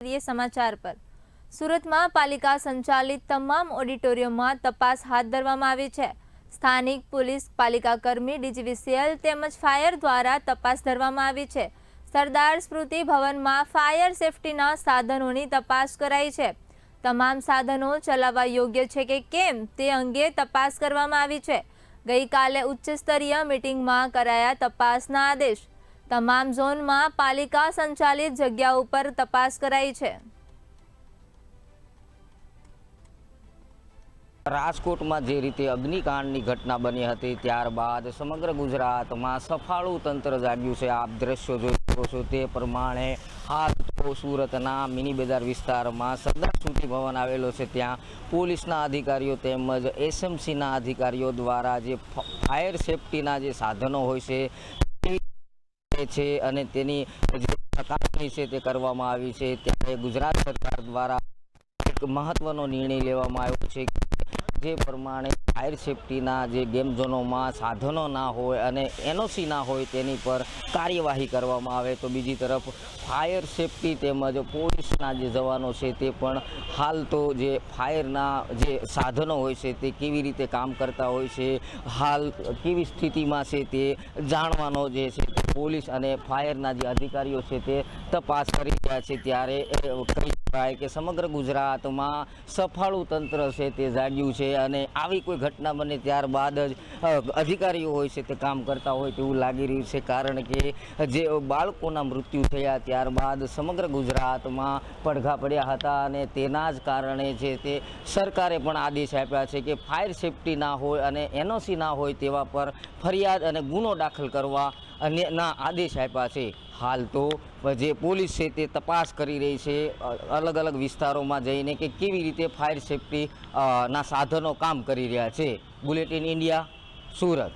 સમાચાર પર. સુરતમાં પાલિકા સંચાલિત તમામ ઓડિટોરિયમમાં તપાસ હાથ ધરવામાં આવી છે. સ્થાનિક પોલીસ પાલિકા કર્મી ડીજીવીસીએલ તેમજ ફાયર દ્વારા તપાસ ધરવામાં આવી છે. સરદાર સ્મૃતિ ભવનમાં ફાયર સેફટીના સાધનોની તપાસ કરાઈ છે. તમામ સાધનો ચલાવવા યોગ્ય છે કે કેમ તે અંગે તપાસ કરવામાં આવી છે. ગઈકાલે ઉચ્ચ સ્તરીય મિટિંગમાં કરાયા તપાસના આદેશ. તમામ ઝોનમાં પાલિકા સંચાલિત જગ્યા ઉપર તપાસ કરાઈ છે. રાજકોટમાં જે રીતે અગ્નિકાંડની ઘટના બની હતી, ત્યારબાદ સમગ્ર ગુજરાતમાં સફાળું તંત્ર જાગ્યું છે. આપ દ્રશ્યો જોઈ શકો છો તે પ્રમાણે હાલ તો સુરતના મિની બજાર વિસ્તારમાં સરદાર સ્મૃતિ ભવન આવેલો છે. ત્યાં પોલીસના અધિકારીઓ તેમજ એસએમસીના અધિકારીઓ દ્વારા જે ફાયર સેફટીના જે સાધનો હોય છે તે છે અને તેની જે ચકાસણી છે તે કરવામાં આવી છે. ત્યારે ગુજરાત સરકાર દ્વારા એક મહત્વનો નિર્ણય લેવામાં આવ્યો છે જે પ્રમાણે ફાયર સેફટીના જે ગેમ ઝોનોમાં સાધનો ના હોય અને એનઓસી ના હોય તેની પર કાર્યવાહી કરવામાં આવે. તો બીજી તરફ ફાયર સેફટી તેમજ પોલીસના જે જવાનો છે તે પણ હાલ તો જે ફાયરના જે સાધનો હોય છે તે કેવી રીતે કામ કરતા હોય છે, હાલ કેવી સ્થિતિમાં છે તે જાણવાનો જે છે પોલીસ અને ફાયરના જે અધિકારીઓ છે તે તપાસ કરી રહ્યા છે ત્યારે કહી શકાય કે સમગ્ર ગુજરાતમાં સફાળું તંત્ર છે તે જાગ્યું છે અને આવી કોઈ ઘટના બને ત્યારબાદ જ અધિકારીઓ હોય છે તે કામ કરતા હોય તેવું લાગી રહ્યું છે કારણ કે જે બાળકોના મૃત્યુ થયા ત્યારબાદ સમગ્ર ગુજરાતમાં પડઘા પડ્યા હતા અને તેના જ કારણે છે તે સરકારે પણ આદેશ આપ્યા છે કે ફાયર સેફટી ના હોય અને એનઓસી ના હોય તેવા પર ફરિયાદ અને ગુનો દાખલ કરવા અને ના આદેશ આપ્યા છે. હાલ તો જે પોલીસ છે તે તપાસ કરી રહી છે. અલગ અલગ વિસ્તારોમાં જઈને કે કેવી રીતે ફાયર સેફટી ના સાધનો કામ કરી રહ્યા છે. Bulletin India Surat.